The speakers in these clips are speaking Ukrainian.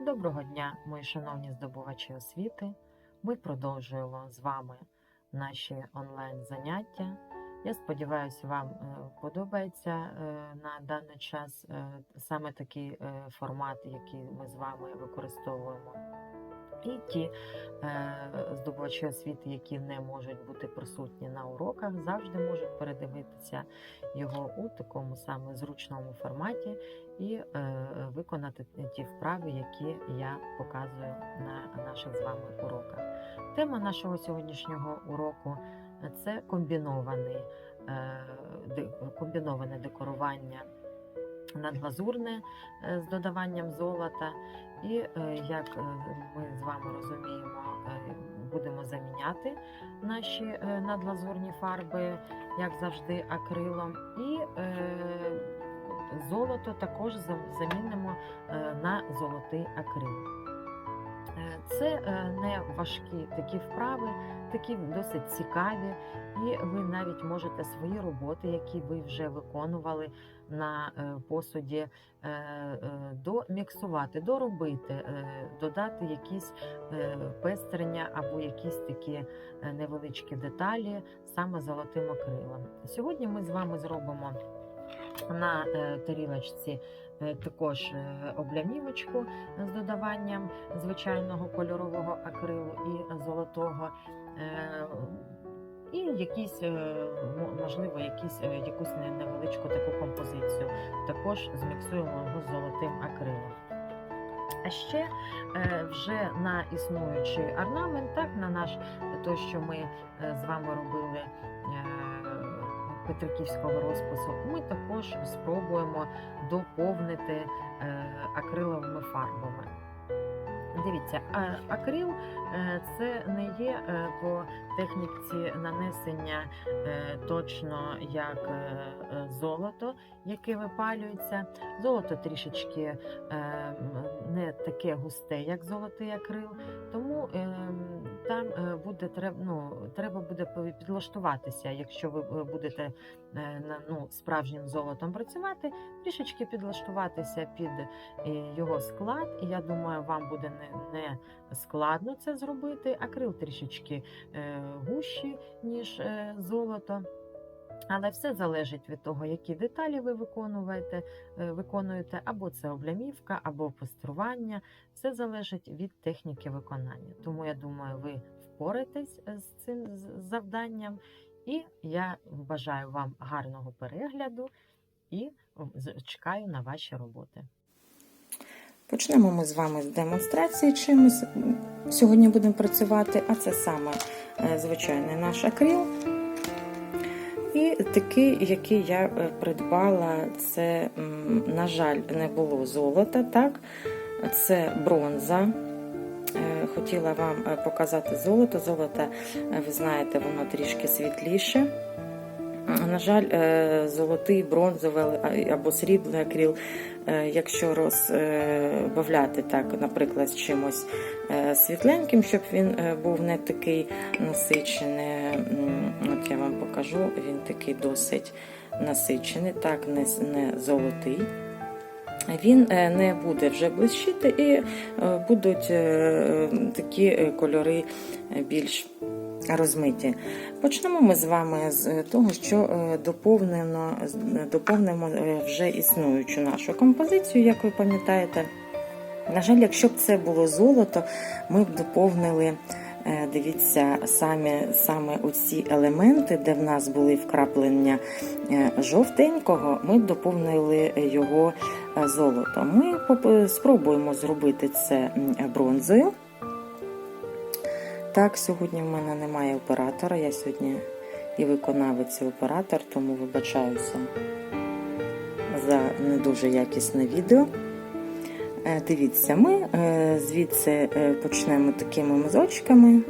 Доброго дня, мої шановні здобувачі освіти. Ми продовжуємо з вами наші онлайн заняття. Я сподіваюся, вам е, подобається е, на даний час е, саме такий формат, який ми з вами використовуємо. І ті е, здобувачі освіти, які не можуть бути присутні на уроках, завжди можуть передивитися його у такому саме зручному форматі і е, виконати ті вправи, які я показую на наших з вами уроках. Тема нашого сьогоднішнього уроку це комбінований, е, комбіноване декорування надглазурне е, з додаванням золота. І е, як е, ми з вами розуміємо, е, будемо заміняти наші надлазурні фарби, як завжди, акрилом. І золото також замінимо на золотий акрил. Е, Це е, не важкі такі вправи, такі досить цікаві, і ви навіть можете свої роботи, які ви вже виконували на е, посуді, доміксувати, доробити, додати якісь пестрення або якісь такі невеличкі деталі саме золотим акрилом. Сьогодні ми з вами зробимо на тарілочці також е, облямівочку з додаванням звичайного кольорового акрилу і золотого. е, І якісь, е, можливо, якісь, е, якусь невеличку таку композицію. Також зміксуємо його з золотим акрилом. А ще е, вже на існуючий орнамент, так, на наш той, що ми е, з вами робили е, Петриківського розпису, ми також спробуємо доповнити е, акриловими фарбами. Дивіться, акрил е, це не є е, по техніці нанесення точно як золото, яке випалюється. Золото трішечки не таке густе, як золотий акрил, тому е, м, там е, буде треба, ну, треба буде підлаштуватися, якщо ви е, будете е, на- ну, справжнім золотом працювати, трішечки підлаштуватися під його склад, і я думаю, вам буде не, не складно це зробити. Акрил трішечки гущий, ніж золото. Але все залежить від того, які деталі ви виконуєте, е, виконуєте, або це облямівка, або пастрування. Все залежить від техніки виконання. Тому я думаю, ви впораєтесь з цим завданням. І я бажаю вам гарного перегляду і чекаю на ваші роботи. Почнемо ми з вами з демонстрації чимось. Сьогодні будемо працювати, а це саме е, звичайний наш акрил. І такий, який я е, придбала, це, на жаль, не було золота, так? Це бронза. Е, Хотіла вам е, показати золото. Золото, ви знаєте, воно трішки світліше. На жаль, е, золотий, бронзовий або сріблий акрил, е, якщо розбавляти так, наприклад, з чимось е, світленьким, щоб він е, був не такий насичений. От я вам покажу, він такий досить насичений, так, не, золотий. Він е, не буде вже блищити і е, будуть е, такі е, кольори е, більш розмиті. Почнемо ми з вами з того, що е, доповнено, доповнимо е, вже існуючу нашу композицію, як ви пам'ятаєте. На жаль, якщо б це було золото, ми б доповнили, е, дивіться, самі, саме оці елементи, де в нас були вкраплення е, жовтенького, ми доповнили його е, золотом. Ми спробуємо зробити це бронзою. Так, сьогодні в мене немає оператора. Я сьогодні і виконавець, і оператор, тому вибачаюся за не дуже якісне відео. Е, Дивіться, ми е, звідси е, почнемо такими мазочками,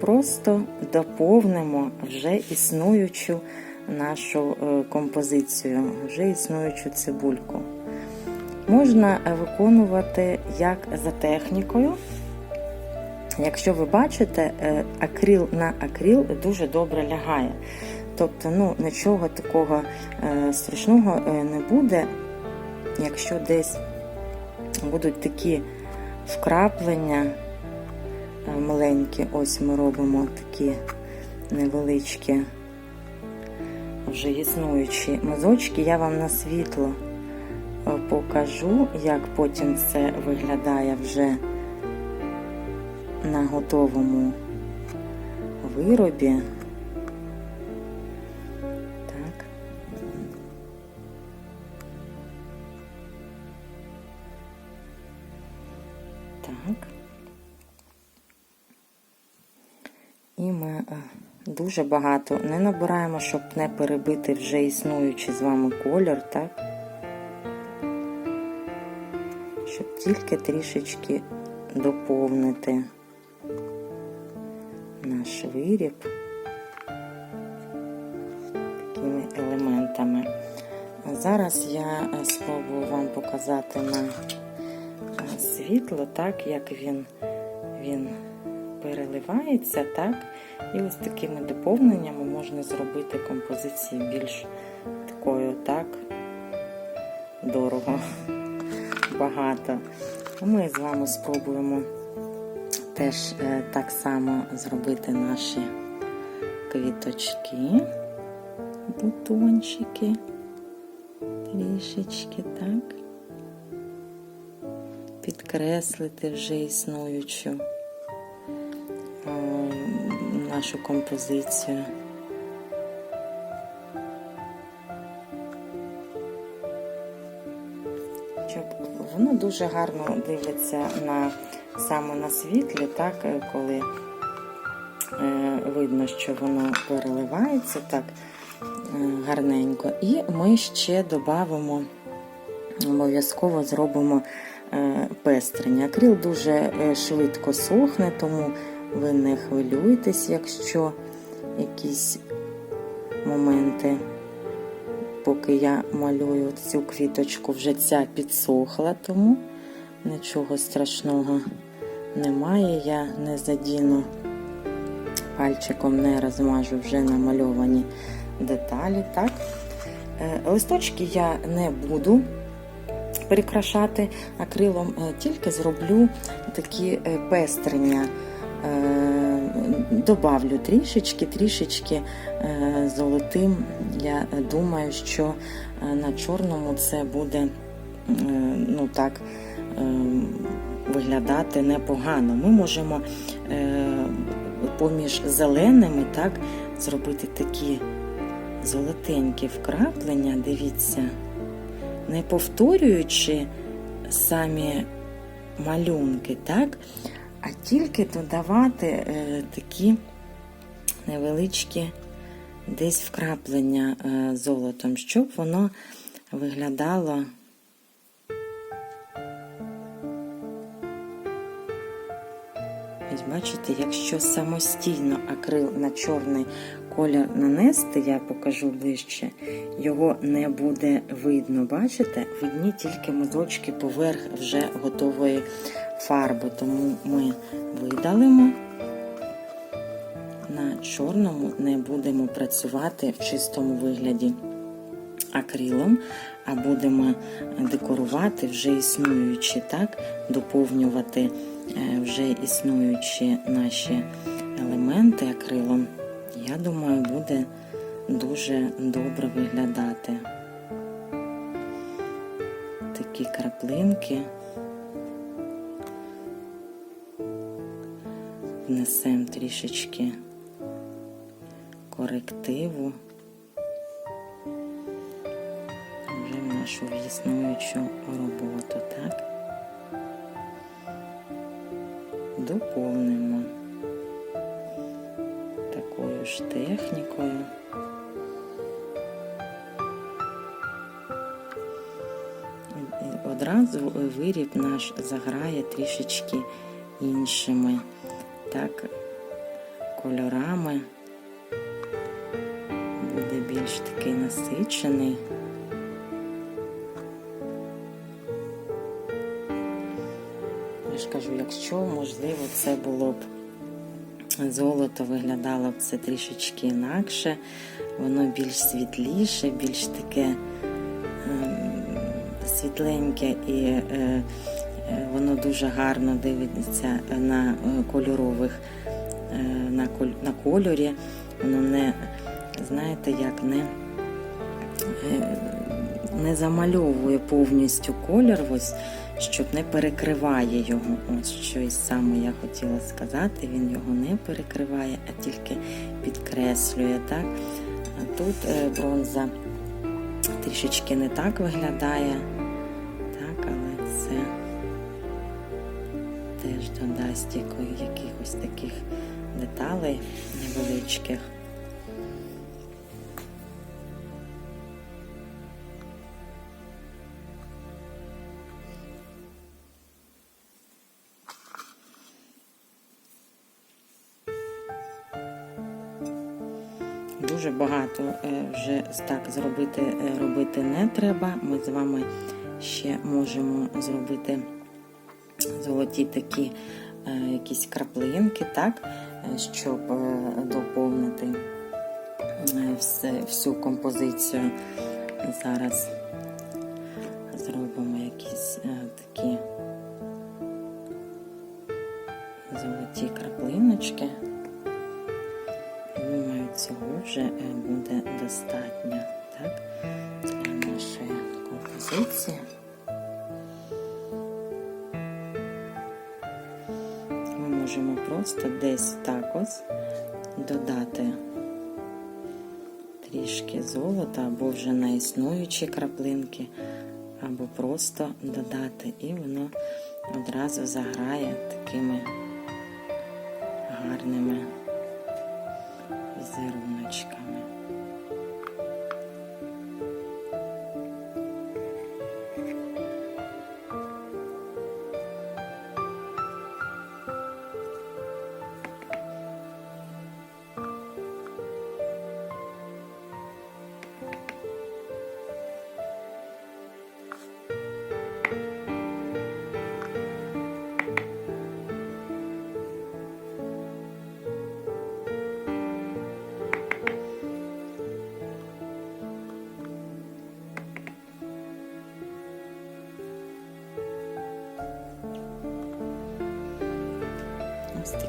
просто доповнимо вже існуючу нашу композицію, вже існуючу цибульку. Можна виконувати як за технікою. Якщо ви бачите, е, акрил на акрил дуже добре лягає. Тобто, ну, нічого такого е, страшного е, не буде, якщо десь будуть такі вкраплення маленькі. Ось ми робимо такі невеличкі, вже існуючі мазочки. Я вам на світло покажу, як потім це виглядає вже на готовому виробі. Так. Так. І ми е, дуже багато не набираємо, щоб не перебити вже існуючий з вами колір, так? Щоб тільки трішечки доповнити виріб такими елементами. Зараз я е, спробую вам показати на е, світло, так, як він, він переливається, так, і ось такими доповненнями можна зробити композицію більш такою, так, дорого, багато. Ми з вами спробуємо теж е, так само зробити наші квіточки, бутончики, трішечки, так, підкреслити вже існуючу е, нашу композицію. Щоб воно дуже гарно дивиться на саме на світлі, так, е, коли е, видно, що воно переливається так е, гарненько. І ми ще додамо, обов'язково зробимо пестрення. Акрил дуже швидко сохне, тому ви не хвилюйтесь, якщо якісь моменти. Поки я малюю цю квіточку, вже ця підсохла, тому нічого страшного немає. Я не задіну пальчиком, не розмажу вже намальовані деталі. Так? Е, Листочки я не буду прикрашати акрилом, е, тільки зроблю такі е, пестрення. Добавлю трішечки, трішечки золотим. Я думаю, що на чорному це буде ну так, е, виглядати непогано. Ми можемо е, поміж зеленими так, зробити такі золотенькі вкраплення, дивіться, не повторюючи самі малюнки, так, а тільки додавати е, такі невеличкі десь вкраплення е, золотом, щоб воно виглядало. Бачите, якщо самостійно акрил на чорний колір нанести, я покажу ближче, його не буде видно. Бачите? Видні тільки мазочки поверх вже готової фарби. Тому ми видалимо. На чорному не будемо працювати в чистому вигляді акрилом, а будемо декорувати вже існуючі, так, доповнювати вже існуючі наші елементи акрилом. Я думаю, буде дуже добре виглядати. Такі краплинки. Внесемо трішечки корективу вже в нашу існуючу роботу, так? Доповнимо такою ж технікою. Одразу виріб наш заграє трішечки іншими так, кольорами буде більш такий насичений. Я кажу, якщо можливо це було б золото, виглядало б це трішечки інакше, воно більш світліше, більш таке ем, світленьке і е, е, воно дуже гарно дивиться на е, кольорових, на, коль- на кольорі. Воно не, знаєте, як не, не замальовує повністю колір, ось, щоб не перекриває його. Ось що і саме я хотіла сказати. Він його не перекриває, а тільки підкреслює. Так? А тут е, бронза трішечки не так виглядає. Так, але це теж додасть якихось таких деталей невеличких. Дуже багато е, вже так зробити е, робити не треба. Ми з вами ще можемо зробити золоті такі е, якісь краплинки, так, щоб доповнити всю композицію. Зараз зробимо якісь такі або вже на існуючі краплинки, або просто додати, і воно одразу заграє такими гарними візеруночками.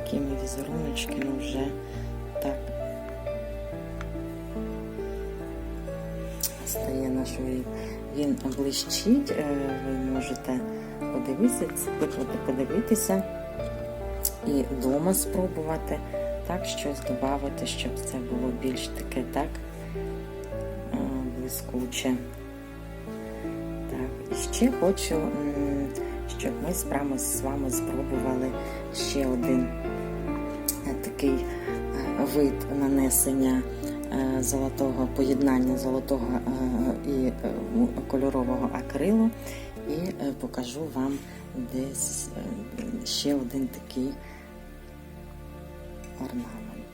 Такими візеруночками вже так стає нашою. Він блищить, е, ви можете подивитися, подивитися і вдома спробувати так щось додати, щоб це було більш таке так е, блискуче. Так, і ще хочу, щоб ми з вами спробували ще один е, такий е, вид нанесення е, золотого поєднання золотого і кольорового акрилу, і покажу вам десь ще один такий орнамент.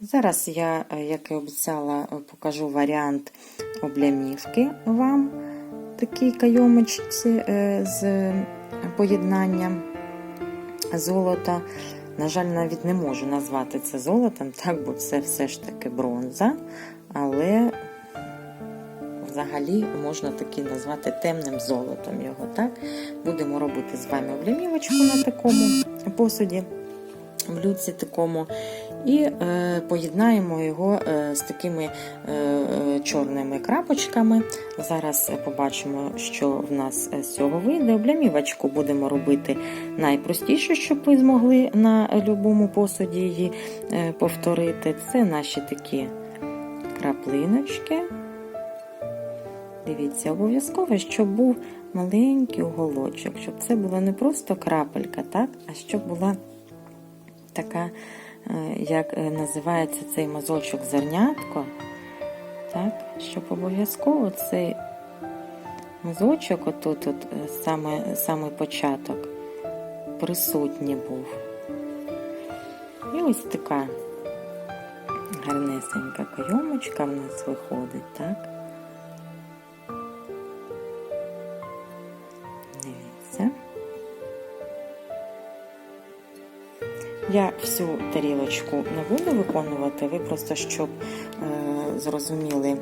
Зараз я, як і обіцяла, покажу варіант облямівки вам. Такій кайомочці з поєднанням золота. На жаль, навіть не можу назвати це золотом, так, бо це все ж таки бронза, але взагалі можна таки назвати темним золотом його. так. Будемо робити з вами облямівочку на такому посуді, в люці такому. І е, поєднаємо його е, з такими е, чорними крапочками. Зараз побачимо, що в нас з цього вийде. Облямівочку будемо робити найпростіше, щоб ви змогли на будь-якому посуді її повторити. Це наші такі краплиночки. Дивіться, обов'язково, щоб був маленький уголочок, щоб це була не просто крапелька, так, а щоб була така, як е, називається цей мазочок зернятко, так, щоб обов'язково цей мазочок, отут, от, е, саме, саме початок, присутній був. І ось така гарнесенька кайомочка в нас виходить, так? Я всю тарілочку не буду виконувати, ви просто щоб е, зрозуміли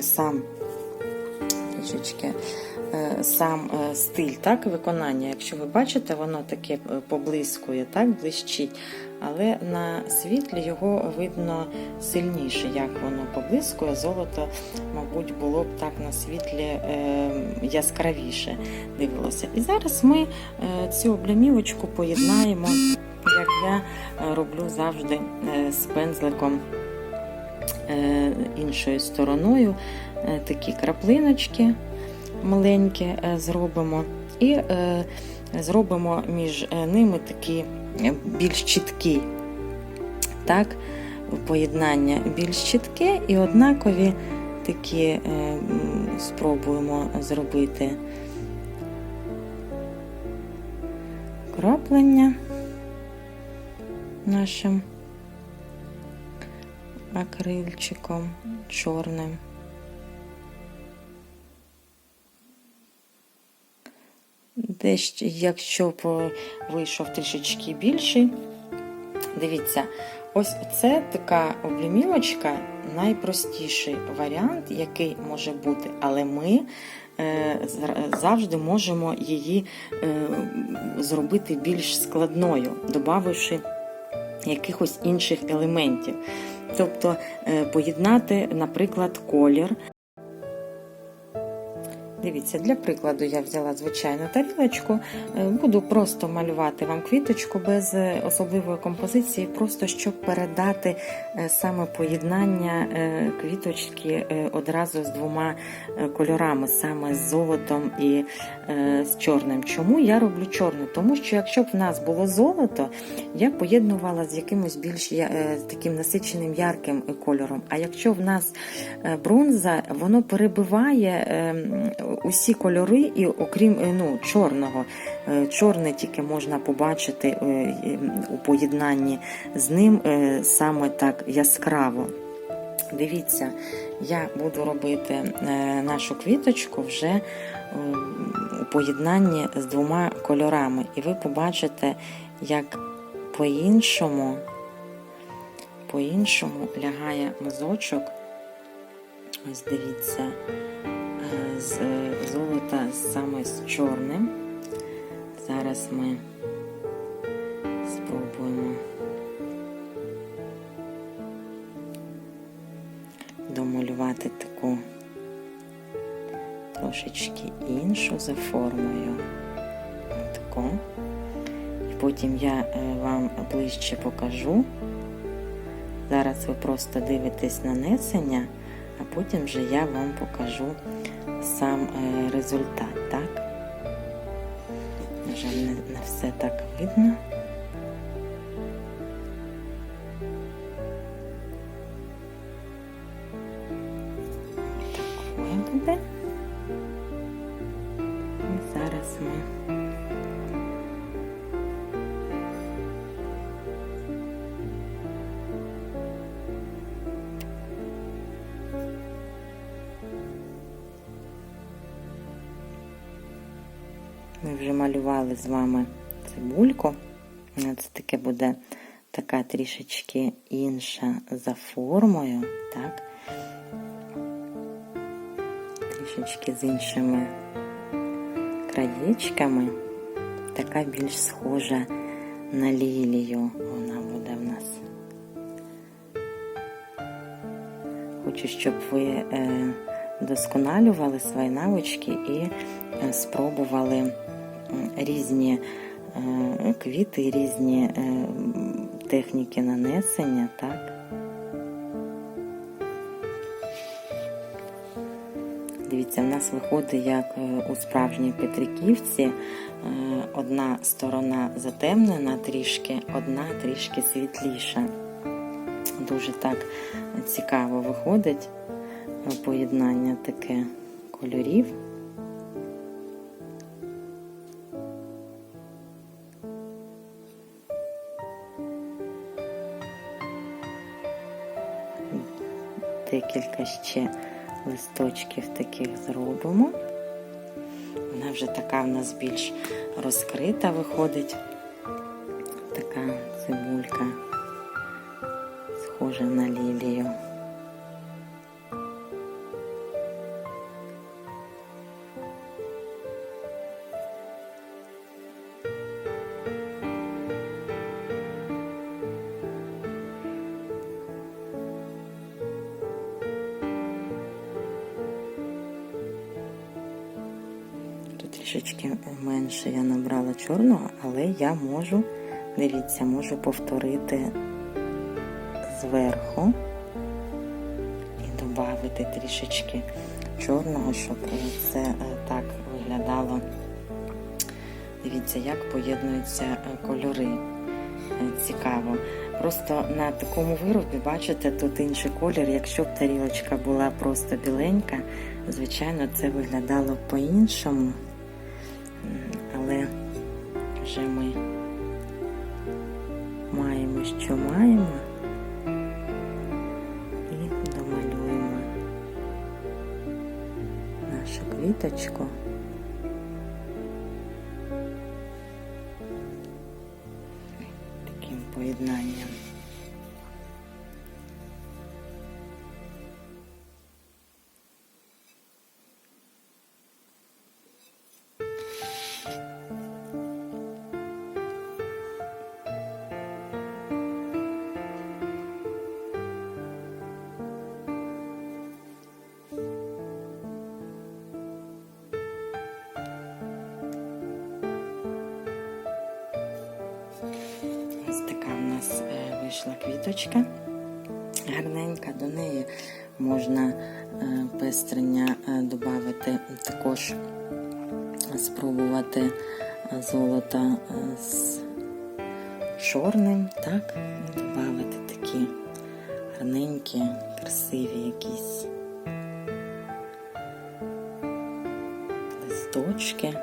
сам, трішечки е, сам е, стиль, так, виконання. Якщо ви бачите, воно таке е, поблискує, так, блищить. Але на світлі його видно сильніше, як воно поблискує. Золото, мабуть, було б так на світлі е, яскравіше дивилося. І зараз ми цю облямівочку поєднаємо, як я е, роблю завжди е, з пензликом е, іншою стороною. Такі краплиночки маленькі зробимо. І зробимо між ними такі більш чіткі, так, поєднання більш чітке і однакові такі спробуємо зробити краплення нашим акрильчиком чорним. Десь, якщо вийшов трішечки більший, дивіться, ось це така облімівочка, найпростіший варіант, який може бути, але ми е, завжди можемо її е, зробити більш складною, додавши якихось інших елементів. Тобто е, поєднати, наприклад, колір. Дивіться, для прикладу я взяла звичайну тарілочку, Е, буду просто малювати вам квіточку без е, особливої композиції, просто щоб передати е, саме поєднання квіточки одразу з двома кольорами, саме з золотом і з чорним. Чому я роблю чорне? Тому що якщо б в нас було золото, я поєднувала з якимось більш таким насиченим ярким кольором. А якщо в нас бронза, воно перебиває е, м, усі кольори, і окрім е, ну, чорного. Е, Чорне тільки можна побачити е, у поєднанні з ним саме так яскраво. Дивіться, я буду робити нашу квіточку вже у поєднанні з двома кольорами, і ви побачите, як по-іншому, по-іншому лягає мазочок. Ось дивіться, з золота саме з чорним. Зараз ми спробуємо домалювати таку трошечки іншу за формою. Таку. Потім я е, вам ближче покажу. Зараз ви просто дивитесь нанесення, а потім вже я вам покажу сам е, результат, так? На жаль, не, не все так видно. З вами цибульку. Це таке буде така трішечки інша за формою, так? Трішечки з іншими краєчками. Така більш схожа на лілію вона буде в нас. Хочу, щоб ви е, досконалювали свої навички і е, спробували різні е, квіти, різні е, техніки нанесення, так? Дивіться, в нас виходить як е, у справжній Петриківці. Одна сторона затемнена трішки, одна трішки світліша. Дуже так цікаво виходить поєднання таке кольорів. Декілька ще листочків таких зробимо. Вона вже така в нас більш розкрита виходить. Така цибулька, схожа на лілію. Я можу, дивіться, можу повторити зверху і додати трішечки чорного, щоб це е, так виглядало. Дивіться, як поєднуються е, кольори. Е, Цікаво. Просто на такому виробі, бачите, тут інший колір. Якщо б тарілочка була просто біленька, звичайно, це виглядало по-іншому. Але вже ми маємо, що маємо, і домалюємо нашу квіточку. Таким поєднанням. Нас е, вийшла квіточка. Гарненька, до неї можна е, пестрення додати, також спробувати е, золото е, з чорним, так, і додати такі гарненькі, красиві якісь листочки.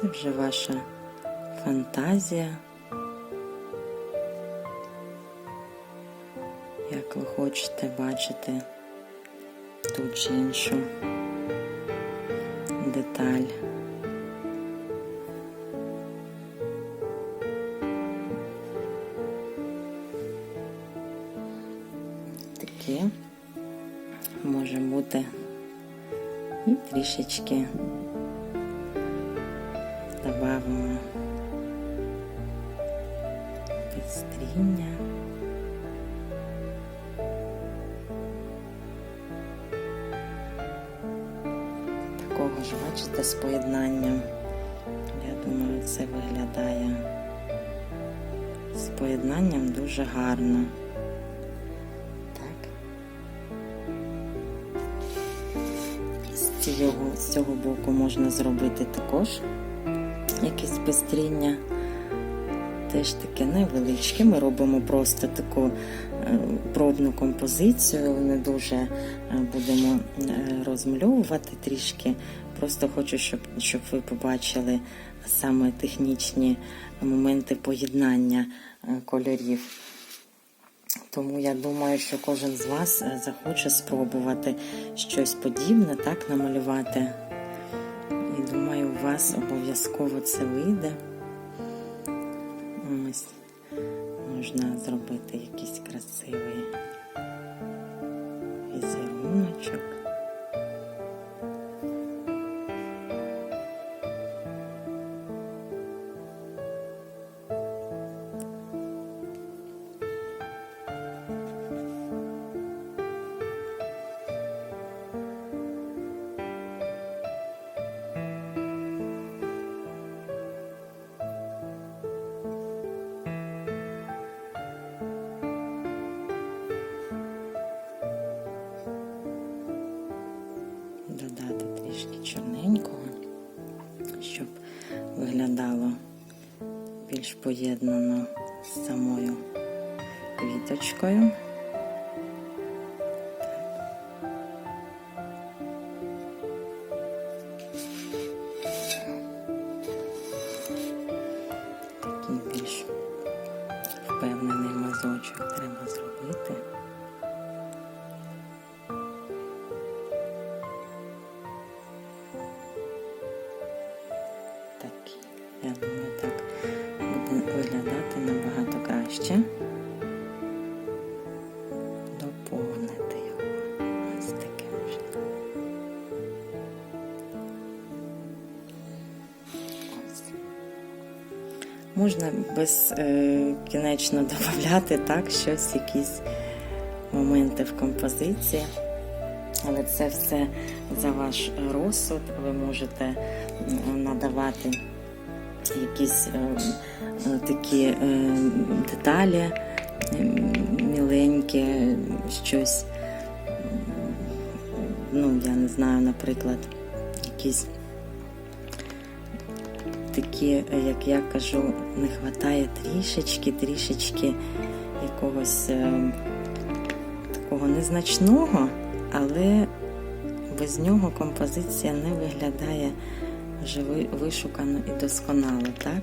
Це вже ваша фантазія. Як ви хочете бачити ту чи іншу деталь. Таке може бути і трішечки добавимо підстріння. Такого ж, бачите, з поєднанням. Я думаю, це виглядає з поєднанням дуже гарно. З цього, з цього боку можна зробити також якесь пестріння. Теж таке невеличке. Ми робимо просто таку е, пробну композицію, не дуже е, будемо е, розмальовувати трішки. Просто хочу, щоб, щоб ви побачили саме технічні моменти поєднання кольорів. Тому я думаю, що кожен з вас захоче спробувати щось подібне, так намалювати. І думаю, у вас обов'язково це вийде. Ось можна зробити якийсь красивий візеруночок. Поєднано з самою квіточкою. Такий більш впевнений мазочок треба зробити. Я думаю, ще доповнити його. Ось таким чином. Ось. Можна безкінечно додати так, щось, якісь моменти в композиції. Але це все за ваш розсуд. Ви можете надавати якісь е, е, такі е, деталі міленькі, щось, ну, я не знаю, наприклад, якісь такі, як я кажу, не вистачає трішечки, трішечки якогось такого незначного, але без нього композиція не виглядає вже вишукано і досконало, так?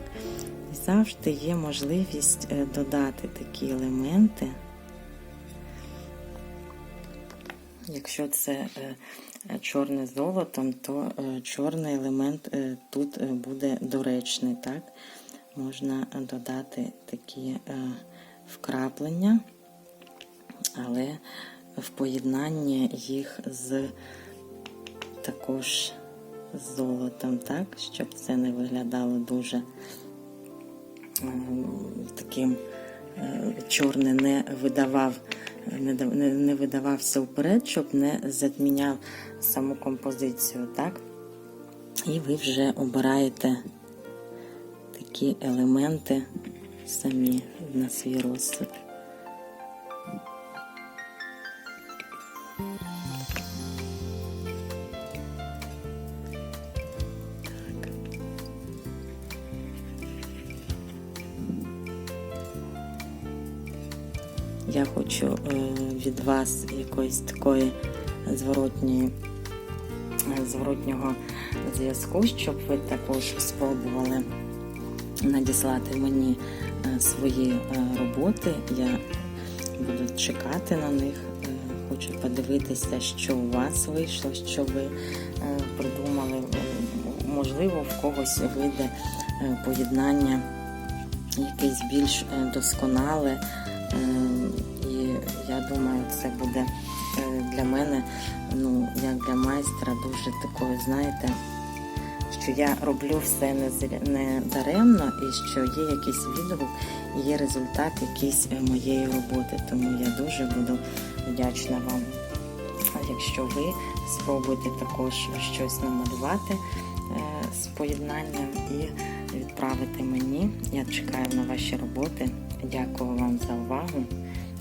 І завжди є можливість е, додати такі елементи. Якщо це е, е, чорне золотом, то чорний елемент тут буде доречний, так? Можна додати такі вкраплення, але в поєднанні їх з також з золотом, так, щоб це не виглядало дуже е, таким е, чорне не видавав, не видавався вперед, щоб не затміняв саму композицію, так? І ви вже обираєте такі елементи самі на свій розсуд. Якоїсь такої зворотньої, зворотнього зв'язку, щоб ви також спробували надіслати мені е, свої е, роботи. Я буду чекати на них. Е, Хочу подивитися, що у вас вийшло, що ви придумали. Можливо, в когось вийде поєднання якесь більш досконале. Я думаю, це буде е, для мене, ну, як для майстра, дуже такою, знаєте, що я роблю все не, даремно і що є якийсь відгук, є результат якийсь е, моєї роботи. Тому я дуже буду вдячна вам. Якщо ви спробуєте також щось намалювати е, з поєднанням і відправити мені. Я чекаю на ваші роботи. Дякую вам за увагу.